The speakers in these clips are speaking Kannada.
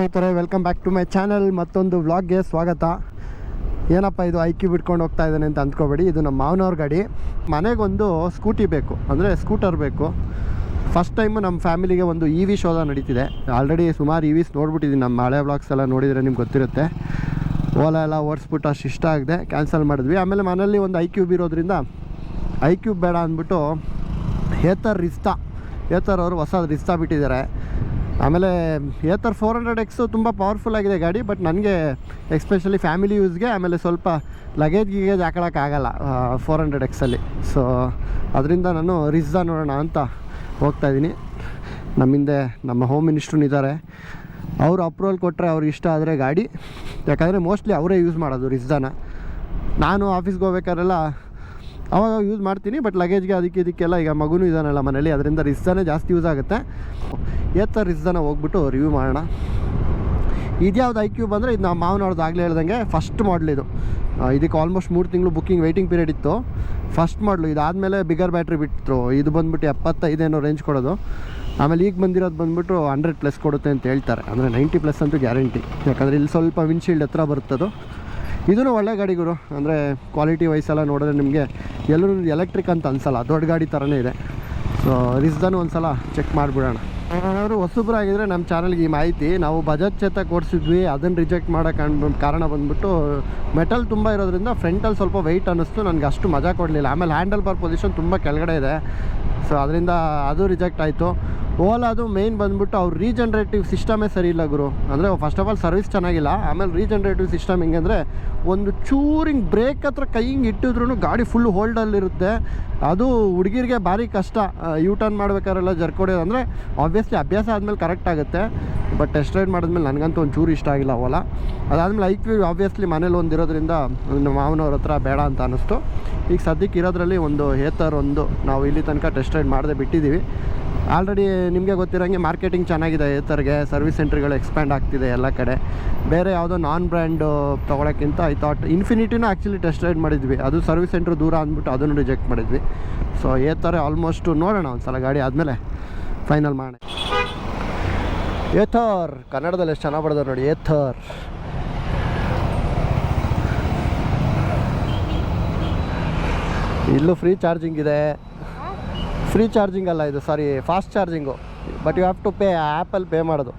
ಸ್ನೇಹಿತರೆ welcome back to my channel ಮತ್ತೊಂದು ವ್ಲಾಗ್ಗೆ ಸ್ವಾಗತ. ಏನಪ್ಪ ಇದು, ಐಕ್ಯೂ ಬಿಟ್ಕೊಂಡು ಹೋಗ್ತಾ ಇದ್ದಾನೆ ಅಂತ ಅಂದ್ಕೋಬೇಡಿ. ಇದು ನಮ್ಮ ಮಾವನವ್ರ ಗಾಡಿ. ಮನೆಗೊಂದು ಸ್ಕೂಟಿ ಬೇಕು. ಅಂದರೆ ಸ್ಕೂಟರ್ ಬೇಕು. ಫಸ್ಟ್ ಟೈಮು ನಮ್ಮ ಫ್ಯಾಮಿಲಿಗೆ ಒಂದು ಇ ವಿ ಶೋಧ ನಡೀತಿದೆ. ಆಲ್ರೆಡಿ ಸುಮಾರು ಇ ವಿಸ್ ನೋಡ್ಬಿಟ್ಟಿದ್ದೀನಿ ನಮ್ಮ ಹಳೆ ವ್ಲಾಗ್ಸ್ ಎಲ್ಲ ನೋಡಿದರೆ ನಿಮ್ಗೆ ಗೊತ್ತಿರುತ್ತೆ. ಓಲಾ ಎಲ್ಲ ಓಡಿಸ್ಬಿಟ್ಟು ಅಷ್ಟು ಇಷ್ಟ ಆಗಿದೆ ಕ್ಯಾನ್ಸಲ್ ಮಾಡಿದ್ವಿ. ಆಮೇಲೆ ಮನೇಲಿ ಒಂದು ಐ ಕ್ಯೂಬ್ ಇರೋದ್ರಿಂದ ಐ ಕ್ಯೂಬ್ ಬೇಡ ಅಂದ್ಬಿಟ್ಟು ಏತರ್ ರಿಸ್ತಾ, ಏತರ್ ಅವರು ಹೊಸ ರಿಸ್ತಾ ಬಿಟ್ಟಿದ್ದಾರೆ. ಆಮೇಲೆ ಏತರ್ ಫೋರ್ ಹಂಡ್ರೆಡ್ ಎಕ್ಸು ತುಂಬ ಪವರ್ಫುಲ್ ಆಗಿದೆ ಗಾಡಿ ಬಟ್ ನನಗೆ ಎಕ್ಸ್ಪೆಷಲಿ ಫ್ಯಾಮಿಲಿ ಯೂಸ್ಗೆ ಆಮೇಲೆ ಸ್ವಲ್ಪ ಲಗೇಜ್ ಗಿಗೇಜ್ ಹಾಕೊಳಕ್ಕಾಗಲ್ಲ ಫೋರ್ ಹಂಡ್ರೆಡ್ ಎಕ್ಸಲ್ಲಿ ಸೊ ಅದರಿಂದ ನಾನು ರಿಸ್ದ ನೋಡೋಣ ಅಂತ ಹೋಗ್ತಾಯಿದ್ದೀನಿ ನಮ್ಮಿಂದೆ ನಮ್ಮ ಹೋಮ್ ಮಿನಿಸ್ಟ್ರೂ ಇದ್ದಾರೆ. ಅವರು ಅಪ್ರೂವಲ್ ಕೊಟ್ಟರೆ ಅವ್ರಿಗೆ ಇಷ್ಟ ಆದರೆ ಗಾಡಿ. ಯಾಕಂದರೆ ಮೋಸ್ಟ್ಲಿ ಅವರೇ ಯೂಸ್ ಮಾಡೋದು ರಿಸ್ದಾನ ನಾನು ಆಫೀಸ್ಗೆ ಹೋಗ್ಬೇಕಾದ್ರೆಲ್ಲ ಅವಾಗ ಯೂಸ್ ಮಾಡ್ತೀನಿ ಬಟ್ ಲಗೇಜ್ಗೆ ಅದಕ್ಕೆ ಇದಕ್ಕೆಲ್ಲ ಈಗ ಮಗುನೂ ಇದಾನಲ್ಲ ಮನೇಲಿ, ಅದರಿಂದ ರಿಸ್ಸಾನೇ ಜಾಸ್ತಿ ಯೂಸ್ ಆಗುತ್ತೆ. ಎತ್ತ ರಿಸ್ಸಾನ ಹೋಗ್ಬಿಟ್ಟು ರಿವ್ಯೂ ಮಾಡೋಣ. ಇದ್ಯಾವ್ದು ಐ ಕ್ಯೂಬ್ ಅಂದರೆ ಇದು ನಮ್ಮ ಮಾವನವ್ರದ್ದು ಆಗಲೇ ಹೇಳ್ದಂಗೆ ಫಸ್ಟ್ ಮಾಡಲ್ ಇದು. ಇದಕ್ಕೆ ಆಲ್ಮೋಸ್ಟ್ ಮೂರು ತಿಂಗಳು ಬುಕ್ಕಿಂಗ್ ವೆಯ್ಟಿಂಗ್ ಪೀರಿಯಡ್ ಇತ್ತು. ಫಸ್ಟ್ ಮಾಡಲು ಇದಾದಮೇಲೆ ಬಿಗರ್ ಬ್ಯಾಟ್ರಿ ಬಿಟ್ಟರು ಇದು ಬಂದ್ಬಿಟ್ಟು ಎಪ್ಪತ್ತೈದೇನೋ ರೇಂಜ್ ಕೊಡೋದು. ಆಮೇಲೆ ಈಗ ಬಂದಿರೋದು ಬಂದುಬಿಟ್ಟು ಹಂಡ್ರೆಡ್ ಪ್ಲಸ್ ಕೊಡುತ್ತೆ ಅಂತ ಹೇಳ್ತಾರೆ. ಅಂದರೆ ನೈಂಟಿ ಪ್ಲಸ್ ಅಂತೂ ಗ್ಯಾರಂಟಿ ಯಾಕಂದರೆ ಇಲ್ಲಿ ಸ್ವಲ್ಪ ವಿಂಡ್ಶೀಲ್ಡ್ ಹತ್ರ ಬರುತ್ತದು ಇದೂ ಒಳ್ಳೆ ಗಾಡಿ ಗುರು. ಅಂದರೆ ಕ್ವಾಲಿಟಿ ವೈಸೆಲ್ಲ ನೋಡಿದ್ರೆ ನಿಮಗೆ ಎಲ್ಲರೂ ಎಲೆಕ್ಟ್ರಿಕ್ ಅಂತ ಅನ್ಸಲ್ಲ, ದೊಡ್ಡ ಗಾಡಿ ಥರನೇ ಇದೆ. ಸೊ ರಿಸ್ದನ್ನು ಒಂದು ಸಲ ಚೆಕ್ ಮಾಡಿಬಿಡೋಣ. ಏನಾದರೂ ಹೊಸಬ್ರಾಗಿದ್ದರೆ ನಮ್ಮ ಚಾನಲ್ಗೆ ಈ ಮಾಹಿತಿ. ನಾವು ಬಜಾಜ್ ಚೇತ ಓಡಿಸಿದ್ವಿ ಅದನ್ನು ರಿಜೆಕ್ಟ್ ಮಾಡೋಕೆ ಕಾರಣ ಬಂದ್ಬಿಟ್ಟು ಮೆಟಲ್ ತುಂಬ ಇರೋದ್ರಿಂದ ಫ್ರಂಟಲ್ಲಿ ಸ್ವಲ್ಪ ವೆಯ್ಟ್ ಅನ್ನಿಸ್ತು, ನನಗೆ ಅಷ್ಟು ಮಜಾ ಕೊಡಲಿಲ್ಲ. ಆಮೇಲೆ ಹ್ಯಾಂಡಲ್ ಬಾರ್ ಪೊಸಿಷನ್ ತುಂಬ ಕೆಳಗಡೆ ಇದೆ. ಸೊ ಅದರಿಂದ ಅದು ರಿಜೆಕ್ಟ್ ಆಯಿತು. ಓಲಾದು ಮೇಯ್ನ್ ಬಂದ್ಬಿಟ್ಟು ಅವ್ರ ರೀಜನ್ರೇಟಿವ್ ಸಿಸ್ಟಮೇ ಸರಿ ಇಲ್ಲ ಗುರು. ಅಂದರೆ ಫಸ್ಟ್ ಆಫ್ ಆಲ್ ಸರ್ವಿಸ್ ಚೆನ್ನಾಗಿಲ್ಲ. ಆಮೇಲೆ ರೀಜನ್ರೇಟಿವ್ ಸಿಸ್ಟಮ್ ಹೆಂಗಂದರೆ ಒಂದು ಚೂರಿಂಗ್ ಬ್ರೇಕ್ ಹತ್ರ ಕೈ ಹಿಂಗೆ ಇಟ್ಟಿದ್ರು ಗಾಡಿ ಫುಲ್ ಹೋಲ್ಡಲ್ಲಿರುತ್ತೆ ಅದು ಹುಡುಗಿರಿಗೆ ಭಾರಿ ಕಷ್ಟ. ಯೂ ಟರ್ನ್ ಮಾಡ್ಬೇಕಾರೆಲ್ಲ ಜರ್ಕೊಡೋದು ಅಂದರೆ ಆಬ್ವಿಯಸ್ಲಿ ಅಭ್ಯಾಸ ಆದಮೇಲೆ ಕರೆಕ್ಟ್ ಆಗುತ್ತೆ. ಬಟ್ ಟೆಸ್ಟ್ ರೈಡ್ ಮಾಡಿದ್ಮೇಲೆ ನನಗಂತೂ ಒಂದು ಚೂರು ಇಷ್ಟ ಆಗಿಲ್ಲ ಓಲ ಅದಾದಮೇಲೆ ಐಕ್ ವ್ಯೂ ಆಬ್ವಿಯಸ್ಲಿ ಮನೇಲಿ ಒಂದು ಇರೋದ್ರಿಂದ ನಮ್ಮ ಮಾವನವ್ರ ಹತ್ರ ಬೇಡ ಅಂತ ಅನ್ನಿಸ್ತು. ಈಗ ಸದ್ಯಕ್ಕೆ ಇರೋದ್ರಲ್ಲಿ ಒಂದು ಹೇತರ್ ಒಂದು ನಾವು ಇಲ್ಲಿ ತನಕ ಟೆಸ್ಟ್ ರೈಡ್ ಮಾಡದೆ ಬಿಟ್ಟಿದ್ದೀವಿ. ಆಲ್ರೆಡಿ ನಿಮಗೆ ಗೊತ್ತಿರೋಂಗೆ ಮಾರ್ಕೆಟಿಂಗ್ ಚೆನ್ನಾಗಿದೆ ಏತರ್ಗೆ ಸರ್ವಿಸ್ ಸೆಂಟ್ರ್ಗಳು ಎಕ್ಸ್ಪ್ಯಾಂಡ್ ಆಗ್ತಿದೆ ಎಲ್ಲ ಕಡೆ. ಬೇರೆ ಯಾವುದೋ ನಾನ್ ಬ್ರ್ಯಾಂಡು ತೊಗೊಳಕ್ಕಿಂತ ಐ ಥಾಟ್ ಇನ್ಫಿನಿಟಿನೂ ಆ್ಯಕ್ಚುಲಿ ಟೆಸ್ಟ್ ರೈಡ್ ಮಾಡಿದ್ವಿ. ಅದು ಸರ್ವಿಸ್ ಸೆಂಟ್ರ್ ದೂರ ಅಂದ್ಬಿಟ್ಟು ಅದನ್ನು ರಿಜೆಕ್ಟ್ ಮಾಡಿದ್ವಿ. ಸೊ ಏತರ ಆಲ್ಮೋಸ್ಟು ನೋಡೋಣ ಒಂದು ಸಲ ಗಾಡಿ ಆದಮೇಲೆ ಫೈನಲ್ ಮಾಡೋಣ. ಏಥರ್ ಕನ್ನಡದಲ್ಲಿ ಎಷ್ಟು ಚೆನ್ನಾಗಿ ಬಡ್ದಾರೆ ನೋಡಿ ಏಥರ್. ಇಲ್ಲೂ ಫ್ರೀ ಚಾರ್ಜಿಂಗ್ ಇದೆ. ಫ್ರೀ ಚಾರ್ಜಿಂಗ್ ಅಲ್ಲ ಇದು sorry fast charging but you have to pay ಆ್ಯಪಲ್ಲಿ ಪೇ ಮಾಡೋದು.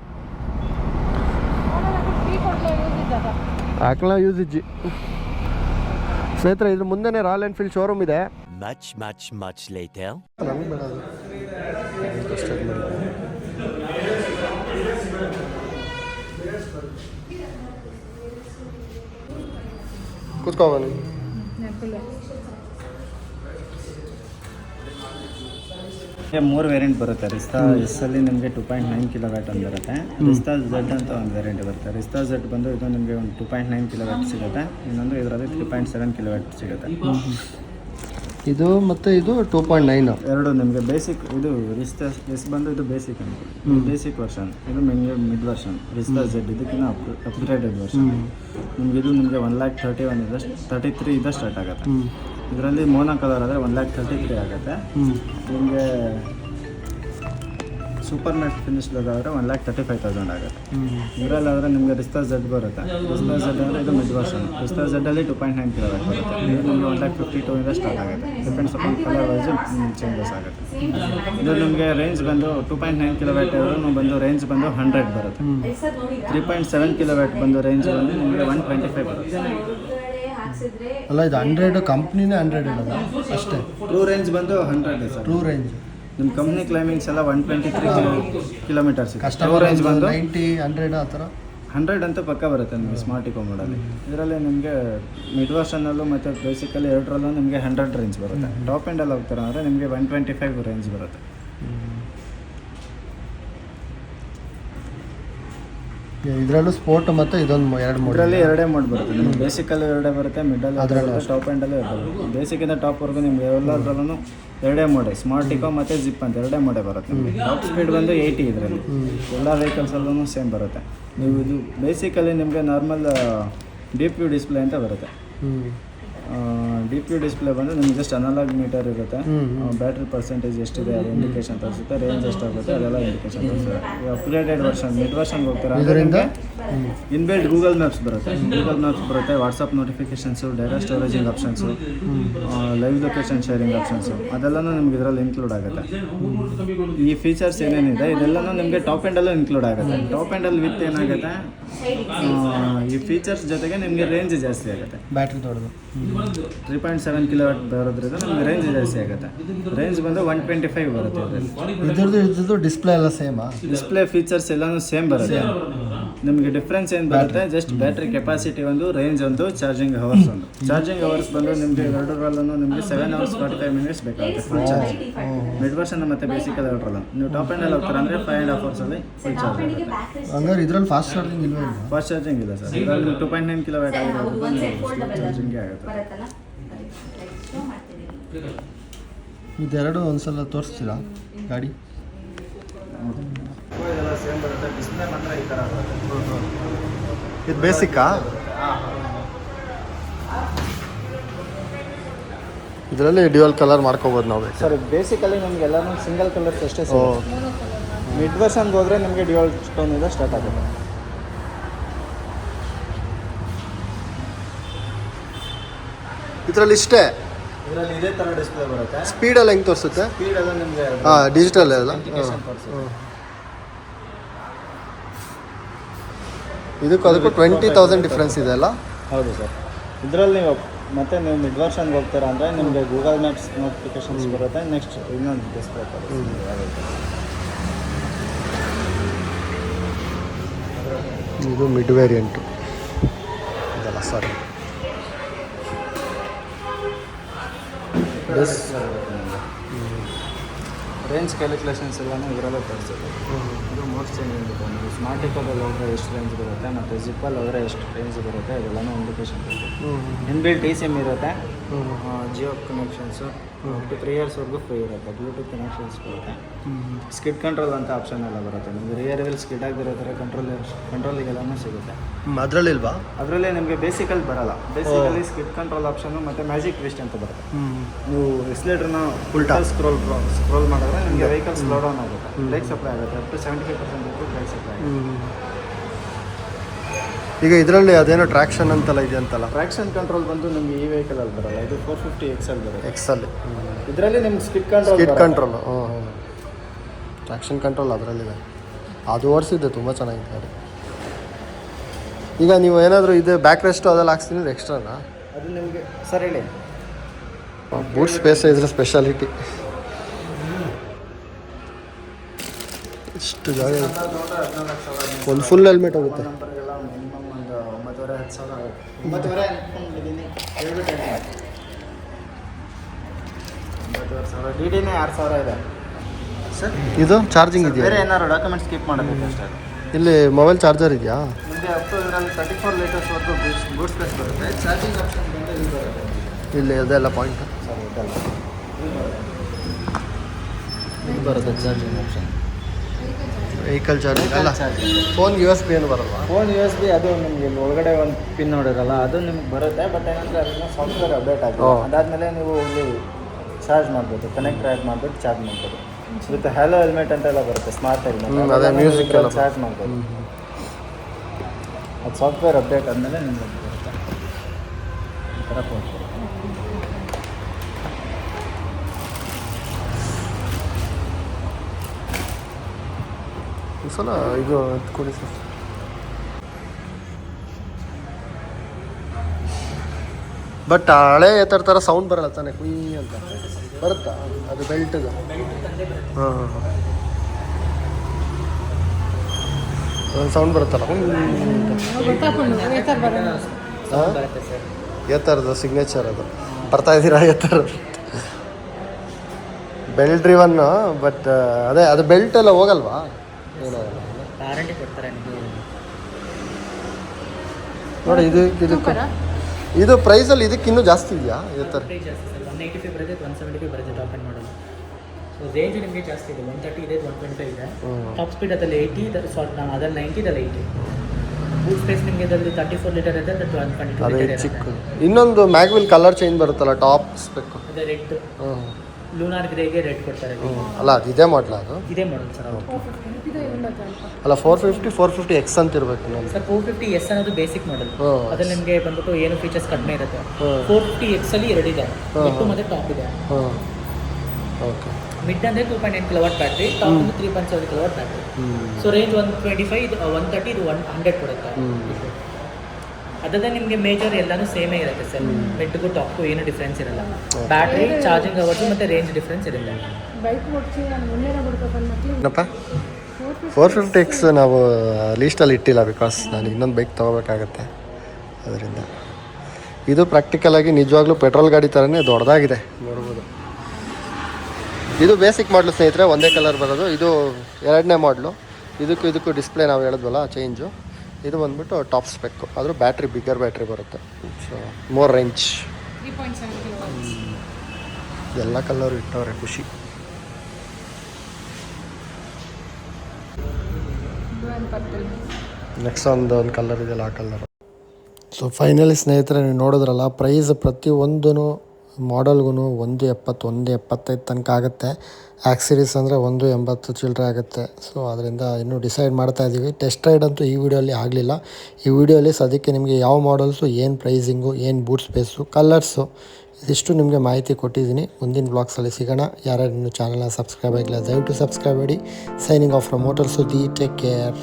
ಆ್ಯಕ್ಲ ಯೂಸಿಜ್ಜಿ ಸ್ನೇಹಿತರೆ ಇದ್ರ ಮುಂದೆನೇ ರಾಯಲ್ ಎನ್ಫೀಲ್ಡ್ ಶೋರೂಮ್ ಇದೆ. Much, much, much later. ಕೂತ್ಕೋ ಬನ್ನಿ नहीं ಮೂರು ವೇರಿಯಂಟ್ ಬರುತ್ತೆ. ರಿಸ್ತಾ ಎಸ್ ಅಲ್ಲಿ ನಿಮಗೆ two point nine kilo watt ಒಂದು ಬರುತ್ತೆ. ರಿಸ್ತಾ ಝೆಡ್ ಅಂತ ಒಂದು ವೇರಿಯಂಟ್ ಬರುತ್ತೆ. ರಿಸ್ತಾ ಝೆಡ್ ಬಂದು ಇದು ನಿಮಗೆ ಒಂದು two point nine kilo watt ಸಿಗುತ್ತೆ. ಇನ್ನೊಂದು ಇದರಲ್ಲಿ three point seven kilowatt ಸಿಗುತ್ತೆ ಇದು ಮತ್ತು ಇದು ಟೂ ಪಾಯಿಂಟ್ ನೈನು ಎರಡು ನಿಮಗೆ ಬೇಸಿಕ್ ಇದು ರಿಸ್ತಾ ಎಸ್ ಬಂದು ಇದು ಬೇಸಿಕ್ ಅಂತ. ಬೇಸಿಕ್ ವರ್ಷನ್ ಇದು ನಿಮಗೆ ಮಿಡ್ ವರ್ಷನ್ ರಿಸ್ತಾ ಜೆಡ್ ಇದಕ್ಕಿಂತ ಅಪ್ ಅಪ್ಗ್ರೇಡೆಡ್ ವರ್ಷನ್ ನಿಮ್ಗೆ ಇದು ನಿಮಗೆ ಒನ್ ಲ್ಯಾಕ್ ತರ್ಟಿ ಒನ್ ಇದೆ ತರ್ಟಿ ತ್ರೀ ಇದೆ ಸ್ಟಾರ್ಟ್ ಆಗುತ್ತೆ. ಇದರಲ್ಲಿ ಮೋನೋ ಕಲರ್ ಆದರೆ ಒನ್ ಲ್ಯಾಕ್ ತರ್ಟಿ ತ್ರೀ ಆಗುತ್ತೆ ನಿಮಗೆ super matte ಫಿನಿಶ್ದಾದ್ರೆ one lakh thirty five thousand ಆಗುತ್ತೆ. ಇದರಲ್ಲಾದರೆ ನಿಮಗೆ ರಿಸ್ತಾ ಝಡ್ ಬರುತ್ತೆ. ರಿಸ್ತಾ ಝಡ್ ಅಂದರೆ ಇದು ಮಿಡ್ ವರ್ಷನ್ ರಿಸ್ತಾ ಝಡ್ಡಲ್ಲಿ ಟು ಪಾಯಿಂಟ್ ನೈನ್ ಕಿಲೋ ಬರುತ್ತೆ. ಇದು ನಿಮಗೆ ಒನ್ ಲ್ಯಾಕ್ ಫಿಫ್ಟಿ ಟೂ ಇಂದ ಸ್ಟಾರ್ಟ್ ಆಗುತ್ತೆ. Depends upon colour wise changes ಆಗುತ್ತೆ. ಇದು ನಿಮಗೆ ರೇಂಜ್ ಬಂದು two point nine kilo watt ಇರೋದು ಬಂದು ರೇಂಜ್ ಬಂದು ಹಂಡ್ರೆಡ್ ಬರುತ್ತೆ. Three point seven kilowatt ಬಂದು ರೇಂಜ್ ಬಂದು ನಿಮಗೆ ಒನ್ ಟ್ವೆಂಟಿ ಫೈವ್ ಬರುತ್ತೆ. ಅಲ್ಲ ಇದು ಹಂಡ್ರೆಡ್ ಕಂಪ್ನಿನೇ ಹಂಡ್ರೆಡ್ ಇರೋದು? ಅಷ್ಟೇ. ಟೂ ರೇಂಜ್ ಬಂದು ಹಂಡ್ರೆಡ್ ಸರ್. ಟ್ರೂ ರೇಂಜ್ ನಿಮ್ಮ ಕಂಪ್ನಿ ಕ್ಲೈಮಿಂಗ್ಸ್ ಎಲ್ಲ one twenty three kilometres true range ಬಂದು ನೈಂಟಿ ಹಂಡ್ರೆಡ್ ಆ ಥರ? ಹಂಡ್ರೆಡ್ ಅಂತೂ ಪಕ್ಕ ಬರುತ್ತೆ ನಿಮಗೆ ಸ್ಮಾರ್ಟ್ ಇಕೋ ಮಾಡಲ್ಲಿ ಇದರಲ್ಲಿ ನಿಮಗೆ ಮಿಡ್ ವರ್ಷನಲ್ಲೂ ಮತ್ತು ಬೇಸಿಕಲ್ಲಿ ಎರಡರಲ್ಲೂ ನಿಮಗೆ ಹಂಡ್ರೆಡ್ ರೇಂಜ್ ಬರುತ್ತೆ. ಟಾಪ್ ಎಂಡಲ್ಲಿ ಹೋಗ್ತಾರೆ ಅಂದರೆ ನಿಮಗೆ ಒನ್ ಟ್ವೆಂಟಿ ಫೈವ್ ರೇಂಜ್ ಬರುತ್ತೆ. ಇದರಲ್ಲೂ ಸ್ಪೋರ್ಟ್ ಮತ್ತು ಇದೊಂದು ಎರಡು ಮೂರು ಇದರಲ್ಲಿ ಎರಡೇ ಮೋಡ್ ಬರುತ್ತೆ. ನಿಮ್ಗೆ ಬೇಸಿಕಲ್ಲೂ ಎರಡೇ ಬರುತ್ತೆ ಮಿಡಲ್ ಅದರಲ್ಲಿ ಟಾಪ್ ಎಂಡಲ್ಲೂ ಇರ್ಬೋದು ಬೇಸಿಕಿಂದ ಟಾಪ್ವರೆಗೂ ನಿಮಗೆ ಎಲ್ಲದರಲ್ಲೂ ಎರಡೇ ಮೋಡೆ ಸ್ಮಾರ್ಟ್ ಇಕೋ ಮತ್ತು ಜಿಪ್ ಅಂತ ಎರಡೇ ಮೋಡೆ ಬರುತ್ತೆ ನಿಮಗೆ. ಟಾಪ್ ಸ್ಪೀಡ್ ಬಂದು ಏಯ್ಟಿ ಇದರಲ್ಲಿ. ಎಲ್ಲ ವೆಹಿಕಲ್ಸಲ್ಲೂ ಸೇಮ್ ಬರುತ್ತೆ. ನೀವು ಇದು ಬೇಸಿಕಲ್ಲಿ ನಿಮಗೆ ನಾರ್ಮಲ್ ಡಿ ಪಿ ಡಿಸ್ಪ್ಲೇ ಅಂತ ಬರುತ್ತೆ. ಡಿ ಪಿ ಡಿಸ್ಪ್ಲೇ ಬಂದರೆ ನಿಮ್ಗೆ ಜಸ್ಟ್ ಅನಲಾಗ್ ಮೀಟರ್ ಇರುತ್ತೆ. ಬ್ಯಾಟ್ರಿ ಪರ್ಸೆಂಟೇಜ್ ಎಷ್ಟಿದೆ ಅದು ಇಂಡಿಕೇಶನ್ ತೋರಿಸುತ್ತೆ ರೇಂಜ್ ಎಷ್ಟಾಗುತ್ತೆ ಅದೆಲ್ಲ ಇಂಡಿಕೇಶನ್ ತೋರಿಸುತ್ತೆ. ಅಪ್ಗ್ರೇಡೆಡ್ ವರ್ಷನ್ ಮಿಡ್ ವರ್ಷನ್ಗೆ ಹೋಗ್ತಾರೆ? ಇದರಿಂದ? ಇನ್ಬಿಲ್ಡ್ ಗೂಗಲ್ ಮ್ಯಾಪ್ಸ್ ಬರುತ್ತೆ. ಗೂಗಲ್ ಮ್ಯಾಪ್ಸ್ ಬರುತ್ತೆ WhatsApp notifications data storaging options live location sharing options ಅದೆಲ್ಲನೂ ನಿಮ್ಗೆ ಇದರಲ್ಲಿ ಇನ್ಕ್ಲೂಡ್ ಆಗುತ್ತೆ. ಈ ಫೀಚರ್ಸ್ ಏನೇನಿದೆ ಇದೆಲ್ಲನೂ ನಿಮಗೆ ಟಾಪ್ ಎಂಡಲ್ಲೂ ಇನ್ಕ್ಲೂಡ್ ಆಗುತ್ತೆ. ಟಾಪ್ ಎಂಡಲ್ಲಿ ವಿತ್ ಏನಾಗುತ್ತೆ? ಈ ಫೀಚರ್ಸ್ ಜೊತೆಗೆ ನಿಮಗೆ ರೇಂಜ್ ಜಾಸ್ತಿ ಆಗುತ್ತೆ. ಬ್ಯಾಟ್ರಿ ದೊಡ್ಡದು. ತ್ರೀ ಪಾಯಿಂಟ್ ಸೆವೆನ್ ಕಿಲೋ ಬರೋದ್ರಿಂದ ನಿಮಗೆ ರೇಂಜ್ ಜಾಸ್ತಿ ಆಗುತ್ತೆ. ರೇಂಜ್ ಬಂದು ಒನ್ ಟ್ವೆಂಟಿ ಫೈವ್ ಬರುತ್ತೆ ಇದರಲ್ಲಿ. ಇದ್ರದ್ದು ಇದ್ರದ್ದು ಡಿಸ್ಪ್ಲೇ ಎಲ್ಲ ಸೇಮಾ ಡಿಸ್ಪ್ಲೇ ಫೀಚರ್ಸ್ ಎಲ್ಲಾನು ಸೇಮ್ ಬರುತ್ತೆ. ನಿಮಗೆ ಡಿಫ್ರೆನ್ಸ್ ಏನು ಬರುತ್ತೆ? ಜಸ್ಟ್ ಬ್ಯಾಟ್ರಿ ಕೆಪಾಸಿಟಿ ಒಂದು ರೇಂಜ್ ಒಂದು ಚಾರ್ಜಿಂಗ್ ಅವರ್ಸ್ ಒಂದು. ಚಾರ್ಜಿಂಗ್ ಅವರ್ಸ್ ಬಂದು ನಿಮಗೆ ಎರಡರಲ್ಲೂ ನಿಮಗೆ seven hours forty five minutes ಬೇಕಾಗುತ್ತೆ ಫುಲ್ ಚಾರ್ಜ್ ಮಿಡ್ ವರ್ಷನ್ ಮತ್ತು ಬೇಸಿಕಲ್ ಎರಡರಲ್ಲ ನೀವು ಟಾಪ್ ಎಂಡಲ್ಲಿ ಹೋಗ್ತಾರೆ ಅಂದರೆ ಫೈವ್ ಆ್ಯಂಡ್ ಹಾಫ್ ಅವರ್ಸಲ್ಲಿ ಫುಲ್ ಚಾರ್ಜ್ ಆಗುತ್ತೆ. ಹಂಗಾರೆ ಇದ್ರಲ್ಲಿ ಫಾಸ್ಟ್ ಚಾರ್ಜಿಂಗ್ ಇಲ್ಲ? ಫಾಸ್ಟ್ ಚಾರ್ಜಿಂಗ್ ಇಲ್ಲ ಸರ್ ಇದರಲ್ಲಿ two point nine kilo watt ಆಗಿರೋದು ಚಾರ್ಜಿಂಗೇ ಆಗುತ್ತೆ. ಇದೆರಡು ಒಂದ್ಸಲ ತೋರಿಸ್ತೀರಾ? ಗಾಡಿ? ಸೇಮ್ ಡಿಸ್ಪ್ಲೇ ಮಾತ್ರ ಈ ಥರ ಬರುತ್ತೆ ಇದು ಬೇಸಿಕ್ಕಾ? ಇದರಲ್ಲಿ ಡ್ಯುವಲ್ ಕಲರ್ ಮಾಡ್ಕೋಬೋದು ನಾವು. ಸರ್ ಬೇಸಿಕಲಿ ನಿಮ್ಗೆ ಎಲ್ಲಾನು ಸಿಂಗಲ್ ಕಲರ್ಸ್ ಅಷ್ಟೇ ಸರ್ ಮಿಡ್ ವರ್ಷನ್ಗೆ ಹೋದ್ರೆ ನಿಮಗೆ ಡ್ಯುವಲ್ ಸ್ಟೋನ್ ಇಂದ ಸ್ಟಾರ್ಟ್ ಆಗುತ್ತೆ. ಇದರಲ್ಲಿ ಇಷ್ಟೇ? ಇದರಲ್ಲಿ ಇದೇ ತರ ಡಿಸ್ಪ್ಲೇ ಬರುತ್ತೆ. ಸ್ಪೀಡಲ್ಲಿ ಹೆಂಗೆ ತೋರಿಸುತ್ತೆ? ಸ್ಪೀಡ್ ಎಲ್ಲ ನಿಮಗೆ ಹಾಂ ಡಿಜಿಟಲ್ ಎಲ್ಲ Indication ಹಾಂ. ತೋರಿಸುತ್ತೆ. ಹಾಂ. ಇದಕ್ಕೂ ಅದಕ್ಕೂ ಟ್ವೆಂಟಿ ತೌಸಂಡ್ ಡಿಫ್ರೆನ್ಸ್ ಇದೆ ಅಲ್ಲ? ಹೌದು ಸರ್. ಇದರಲ್ಲಿ ನೀವು ಮತ್ತೆ ನೀವು ಮಿಡ್ ವರ್ಷನ್ಗೆ ಹೋಗ್ತೀರಾ ಅಂದರೆ ನಿಮಗೆ ಗೂಗಲ್ ಮ್ಯಾಪ್ಸ್ ನೋಟಿಫಿಕೇಶನ್ಸ್ ಬರುತ್ತೆ ನೆಕ್ಸ್ಟ್ ಇನ್ನೊಂದು ಡಿಸ್ಪ್ಲೇ ಇದು ಮಿಡ್ ವೇರಿಯಂಟು ಇದಲ್ಲ ಸಾರಿ ರೇಂಜ್ ಕ್ಯಾಲ್ಕುಲೇಷನ್ಸ್ ಎಲ್ಲನೂ ಇದರಲ್ಲೇ ತೋರಿಸುತ್ತೆ. ಇದು ಮೋಸ್ಟ್ ಚೇಂಜ್ ಸ್ಮಾರ್ಟ್ ಇಕೋದಲ್ಲಿ ಹೋದರೆ ಎಷ್ಟು ರೇಂಜ್ ಬರುತ್ತೆ ಮತ್ತು ಜಿಪ್ಪಲ್ಲಿ ಹೋದರೆ ಎಷ್ಟು ರೇಂಜ್ ಬರುತ್ತೆ ಇದೆಲ್ಲನೂ ಇಂಡಿಕೇಶನ್ ಇನ್ಬಿಲ್ಟ್ ಟಿ ಸಿಮ್ ಇರುತ್ತೆ. ಜಿಯೋ ಕನೆಕ್ಷನ್ಸು ಟು ತ್ರೀ ಇಯರ್ಸ್ವರೆಗೂ ಫ್ರೀ ಇರುತ್ತೆ. ಬ್ಲೂಟೂತ್ ಕನೆಕ್ಷನ್ಸ್ ಬರುತ್ತೆ. ಸ್ಕಿಡ್ ಕಂಟ್ರೋಲ್ ಅಂತ ಆಪ್ಷನ್ ಎಲ್ಲ ಬರುತ್ತೆ. ನಿಮಗೆ ರಿಯರ್ ವಿಲ್ ಸ್ಕಿಡ್ ಆಗದಿರೋ ಥರ ಕಂಟ್ರೋಲ್ ಕಂಟ್ರೋಲಿಗೆಲ್ಲನೂ ಸಿಗುತ್ತೆ. ಅದರಲ್ಲಿಲ್ವಾ? ಅದರಲ್ಲಿ ನಿಮಗೆ ಬೇಸಿಕಲ್ಲಿ ಬರಲ್ಲ. ಬೇಸಿಕಲಿ ಸ್ಕಿಡ್ ಕಂಟ್ರೋಲ್ ಆಪ್ಷನ್ನು ಮತ್ತು ಮ್ಯಾಜಿಕ್ ಟ್ವಿಸ್ಟ್ ಅಂತ ಬರುತ್ತೆ. ನೀವು ಎಕ್ಸ್ಲೇಟರ್ನ ಉಲ್ಟಾ. ಸ್ಕ್ರೋಲ್ ಸ್ಕ್ರೋಲ್ ಮಾಡಿದ್ರೆ ನಿಮಗೆ ವೆಹಿಕಲ್ ಸ್ಲೋ ಡೌನ್ ಆಗುತ್ತೆ. ಬ್ರೇಕ್ ಸಪ್ಲೈ ಆಗುತ್ತೆ. Up to seventy five percent brake supply ಆಗುತ್ತೆ. ಈಗ ಇದರಲ್ಲಿ ಅದೇನೋ ಟ್ರ್ಯಾಕ್ಷನ್ ಅಂತೆಲ್ಲ ಇದೆ ಅಂತಲ್ಲ. ಟ್ರಾಕ್ಷನ್ ಕಂಟ್ರೋಲ್ ಬಂದು ನಿಮಗೆ ಈ ವೆಹಿಕಲ್ ಅಲ್ಲಿ ಬರಲ್ಲ ಇದು ಫೋರ್ ಫಿಫ್ಟಿ ಎಕ್ಸ್ ಅಲ್ಲಿ ಬರುತ್ತೆ. ಎಕ್ಸಲ್ಲಿ ಇದರಲ್ಲಿ ನಿಮ್ಗೆ ಸ್ಕಿಡ್ ಕಂಟ್ರೋಲ್ ಸ್ಕಿಡ್ ಕಂಟ್ರೋಲ್ ಹ್ಞೂ ಟ್ರ್ಯಾಕ್ಷನ್ ಕಂಟ್ರೋಲ್ ಅದರಲ್ಲಿದೆ. ಅದು ಓಡಿಸಿದ್ದೆ ತುಂಬ ಚೆನ್ನಾಗಿದೆ ಗಾಡಿ ಈಗ ನೀವು ಏನಾದರೂ ಇದು ಬ್ಯಾಕ್ ರೆಸ್ಟ್ ಅದೆಲ್ಲ ಹಾಕ್ಸ್ತೀನಿ ಎಕ್ಸ್ಟ್ರಾನಾ ಅದು ನಿಮಗೆ ಸರ್ ಹೇಳಿ. ಬೂಟ್ ಸ್ಪೇಸ್ ಇದ್ರ ಸ್ಪೆಷಾಲಿಟಿ ಇಷ್ಟು ಜಾಗ. ಒಂದು ಫುಲ್ ಹೆಲ್ಮೆಟ್ ಹೋಗುತ್ತೆ. ಒಂಬತ್ತುವರೆ ಹತ್ತು ಸಾವಿರ ಆಗುತ್ತೆ. ಒಂಬತ್ತುವರೆ ಅನ್ಕೊಂಡಿದ್ದೀನಿ. ಹೇಳ್ಬಿಟ್ಟು. ಒಂಬತ್ತುವರೆ ಸಾವಿರ. ಡಿ ಡಿನೇ ಆರು ಸಾವಿರ ಇದೆ. ಸರ್ ಇದು ಚಾರ್ಜಿಂಗ್ ಇದೆಯಾ? ಬೇರೆ ಏನಾದ್ರು ಡಾಕ್ಯುಮೆಂಟ್ಸ್ ಸ್ಕಿಪ್ ಮಾಡಬೇಕು ಅಷ್ಟೇ. ಇಲ್ಲಿ ಮೊಬೈಲ್ ಚಾರ್ಜರ್ ಇದೆಯಾ? ನಿಮಗೆ ಅಪ್ ಟು ಇದರಲ್ಲಿ ತರ್ಟಿ ಫೋರ್ ಲೀಟರ್ಸ್ ವರ್ಗು ಬೂಸ್ಟ್ ಪ್ಲೇಸ್ ಬರುತ್ತೆ. ಚಾರ್ಜಿಂಗ್ ಆಪ್ಷನ್ ಬಂದು ಇಲ್ಲಿ ಬರುತ್ತೆ. ಇಲ್ಲಿ ಅದೆಲ್ಲ ಪಾಯಿಂಟ್ ಸರ್ ಇದೆಲ್ಲ. ಇದು ಬರುತ್ತೆ ಚಾರ್ಜಿಂಗ್ ಆಪ್ಷನ್ ವೆಹಿಕಲ್ ಚಾರ್ಜಿಂಗ್ ಅಲ್ಲ? ಫೋನ್ ಯು ಎಸ್ ಬಿ ಏನು ಬರಲ್ಲ ಫೋನ್ ಯು ಎಸ್ ಬಿ ಅದು ನಿಮಗೆ ಇಲ್ಲಿ ಒಳಗಡೆ ಒಂದು ಪಿನ್ ನೋಡಿರಲ್ಲ ಅದು ನಿಮ್ಗೆ ಬರುತ್ತೆ ಬಟ್ ಏನಂದರೆ ಅದನ್ನ ಸಾಫ್ಟ್ವೇರ್ ಅಪ್ಡೇಟ್ ಆಗಿದೆ. ಅದಾದಮೇಲೆ ನೀವು ಇಲ್ಲಿ ಚಾರ್ಜ್ ಮಾಡ್ಬೋದು ಕನೆಕ್ಟ್ ಆ್ಯಡ್ ಮಾಡ್ಬಿಟ್ಟು ಚಾರ್ಜ್ ಮಾಡ್ಬೋದು. ವಿತ್ ಹ್ಯಾಲೋ ಹೆಲ್ಮೆಟ್ ಅಂತೆಲ್ಲ ಬರುತ್ತೆ ಸ್ಮಾರ್ಟ್ ಆಗಿ ಹೆಲ್ಮೆಟ್ ಅದೇ music ಎಲ್ಲ ಚಾರ್ಜ್ ಮಾಡ್ಬೋದು. ಅದು ಸಾಫ್ಟ್ವೇರ್ ಅಪ್ಡೇಟ್ ಆದಮೇಲೆ ನಿಮ್ಗೆ ಬರುತ್ತೆ. ಈ ಥರ ಫೋನ್ ಸಲ ಇದು ಕೊಡಿ ಸರ್. ಬಟ್ ಹಳೆ ಎತ್ತರ ಥರ ಸೌಂಡ್ ಬರಲ್ಲ ತಾನೆ? ಕುಯ್ ಅಂತ. ಬರುತ್ತಾ? ಅದು ಬೆಲ್ಟ್ದು ಹಾಂ ಹಾಂ ಹಾಂ. ಸೌಂಡ್ ಬರುತ್ತಲ್ಲ? ಹಾಂ ಎತ್ತರದು ಸಿಗ್ನೇಚರ್ ಅದು. ಬರ್ತಾ ಇದ್ದೀರಾ ಎತ್ತರ ಬೆಲ್ಟ್ ಡ್ರಿವನ್ ಬಟ್ ಅದೇ, ಅದು ಬೆಲ್ಟ್ ಎಲ್ಲ ಹೋಗಲ್ವಾ? ಏನಾಗಲ್ಲ ವಾರಂಟಿ ಕೊಡ್ತಾರೆ ನಿಮಗೆ? ನೋಡಿ ಇದು ಇದು ಇದು ಪ್ರೈಸಲ್ಲಿ ಇದಕ್ಕೆ ಇನ್ನೂ ಜಾಸ್ತಿ ಇದೆಯಾ? ಎತ್ತರ ಪ್ರೈಸ್ ಜಾಸ್ತಿ ಸರ್ ಒನ್ ಏಯ್ಟಿ ಫೈವ್ ಬರುತ್ತೆ ಒನ್ ಸೆವೆಂಟಿ ಫೈವ್ ಬರುತ್ತೆ top and model so range ನಿಮಗೆ ಜಾಸ್ತಿ ಇದೆ. ಒನ್ ತರ್ಟಿ ಇದೆ ಒನ್ ಟ್ವೆಂಟಿ ಫೈವ್ ಇದೆ ಟಾಪ್ ಸ್ಪೀಡ್ ಅದ್ರಲ್ಲಿ ಏಯ್ಟಿ ಸಾರಿ ಅದ್ರಲ್ಲಿ ನೈಂಟಿ ಇದಲ್ಲಿ ಏಯ್ಟಿ ಬೂಟ್ ಸ್ಪೇಸ್ ನಿಮಗೆ ಇದರಲ್ಲಿ ತರ್ಟಿ ಫೋರ್ ಲೀಟರ್ ಇದೆ ಅದು ಒನ್ ಟ್ವೆಂಟಿ ಟು ಅದೇ ಲೀಟರ್ ಚಿಕ್ಕ ಇನ್ನೊಂದು ಮ್ಯಾಗ್ವಿಲ್ ಕಲರ್ ಚೇಂಜ್ ಬರುತ್ತಲ್ಲ ಟಾಪ್ ಸ್ಪೆಕ್ ಅದೇ ರೆಡ್ ಹ್ಞೂ ಲೂನಾರ್ ಗ್ರೇಗೆ ರೇಟ್ ಕೊಡ್ತಾರೆ. ಅಲ್ಲ ಅದು ಇದೇ ಮಾಡಲ ಅದು? ಇದೇ ಮಾಡಲ್ ಸರ್ ಅಲ್ಲ four fifty four fifty X ಅಂತ ಇರಬೇಕು ಸರ್ ಫೋರ್ ಫಿಫ್ಟಿ ಎಸ್ ಅನ್ನೋದು ಬೇಸಿಕ್ ಮಾಡಲ್ ಅದ್ರಲ್ಲಿ ನಿಮಗೆ ಬಂದ್ಬಿಟ್ಟು ಏನು ಫೀಚರ್ಸ್ ಕಡಿಮೆ ಇರುತ್ತೆ. ಫೋರ್ ಫಿಫ್ಟಿ ಎಕ್ಸ್ ಅಲ್ಲಿ ಎರಡಿದೆ. ಮಿಡ್ ಮತ್ತೆ ಟಾಪ್ ಇದೆ. ಓಕೆ ಮಿಡ್ ಅಂದರೆ two point nine kilowatt battery top three point seven kilowatt battery so range one twenty five one thirty ಇದು ಒನ್ ಹಂಡ್ರೆಡ್ ಕೊಡುತ್ತೆ. ಅದಲ್ಲದೆ ನಿಮಗೆ ಮೇಜರ್ ಎಲ್ಲಾನು ಸೇಮೇ ಇರುತ್ತೆ ಸರ್ ಬೆಡ್ಗೂ ಟಾಪ್ಗೂ ಏನು ಡಿಫ್ರೆನ್ಸ್ ಇರಲ್ಲ. ಬ್ಯಾಟ್ರಿ ಚಾರ್ಜಿಂಗ್ ಅವರ್ಸು ಮತ್ತು ರೇಂಜ್ ಡಿಫ್ರೆನ್ಸ್ ಮಕ್ಕಳು ಏನಪ್ಪ? ಫೋರ್ ಫಿಫ್ಟಿ ಎಕ್ಸ್ ನಾವು ಲೀಸ್ಟಲ್ಲಿ ಇಟ್ಟಿಲ್ಲ ಬಿಕಾಸ್ ನಾನು ಇನ್ನೊಂದು ಬೈಕ್ ತೊಗೋಬೇಕಾಗತ್ತೆ. ಅದರಿಂದ. ಇದು ಪ್ರಾಕ್ಟಿಕಲಾಗಿ ನಿಜವಾಗ್ಲೂ ಪೆಟ್ರೋಲ್ ಗಾಡಿ ಥರನೇ ದೊಡ್ಡದಾಗಿದೆ. ನೋಡ್ಬೋದು. ಇದು ಬೇಸಿಕ್ ಮಾಡಲು ಸ್ನೇಹಿತರೆ ಒಂದೇ ಕಲರ್ ಬರೋದು. ಇದು ಎರಡನೇ ಮಾಡಲು ಇದಕ್ಕೂ ಇದಕ್ಕೂ ಡಿಸ್ಪ್ಲೇ ನಾವು ಹೇಳಿದ್ವಲ್ಲ ಚೇಂಜು ಇದು ಬಂದ್ಬಿಟ್ಟು ಟಾಪ್ ಸ್ಪೆಕ್ ಆದರೂ ಬ್ಯಾಟ್ರಿ ಬಿಗ್ಗರ್ ಬ್ಯಾಟ್ರಿ ಬರುತ್ತೆ. ಸೊ ಮೋರ್ ರೇಂಜ್ ಎಲ್ಲ ಕಲರ್ ಇಟ್ಟವ್ರೆ, ಖುಷಿ. ನೆಕ್ಸ್ಟ್ ಒಂದು ಒಂದು ಕಲರ್ ಇದೆಯಲ್ಲ, ಆ ಕಲರ್ ಸೊ ಫೈನಲಿ ಸ್ನೇಹಿತರೆ, ನೀವು ನೋಡಿದ್ರಲ್ಲ ಪ್ರೈಸ್ ಪ್ರತಿಯೊಂದೂ ಮಾಡಲ್ಗೂ ಒಂದು ಎಪ್ಪತ್ತು, ಒಂದು ಎಪ್ಪತ್ತೈದು ತನಕ ಆಗುತ್ತೆ. ಆಕ್ಸಿರೀಸ್ ಅಂದರೆ ಒಂದು ಎಂಬತ್ತು ಚಿಲ್ಲರೆ ಆಗುತ್ತೆ. ಸೊ ಅದರಿಂದ ಇನ್ನೂ ಡಿಸೈಡ್ ಮಾಡ್ತಾ ಇದ್ದೀವಿ ಟೆಸ್ಟ್ ರೈಡ್ ಅಂತೂ ಈ ವಿಡಿಯೋಲಿ ಆಗಲಿಲ್ಲ. ಈ ವಿಡಿಯೋಲಿ ಸದ್ಯಕ್ಕೆ ನಿಮಗೆ ಯಾವ ಮಾಡಲ್ಸು ಏನು ಪ್ರೈಸಿಂಗು ಏನು ಬೂಟ್ ಸ್ಪೇಸು ಕಲರ್ಸು ಇದಿಷ್ಟು ನಿಮಗೆ ಮಾಹಿತಿ ಕೊಟ್ಟಿದ್ದೀನಿ. ಮುಂದಿನ ಬ್ಲಾಗ್ಸಲ್ಲಿ ಸಿಗೋಣ. ಯಾರ್ಯಾರು ಇನ್ನೂ ಚಾನಲ್ನ ಸಬ್ಸ್ಕ್ರೈಬ್ ಆಗಿಲ್ಲ, ದಯವಿಟ್ಟು ಸಬ್ಸ್ಕ್ರೈಬ್ ಮಾಡಿ. Signing off from motors the take care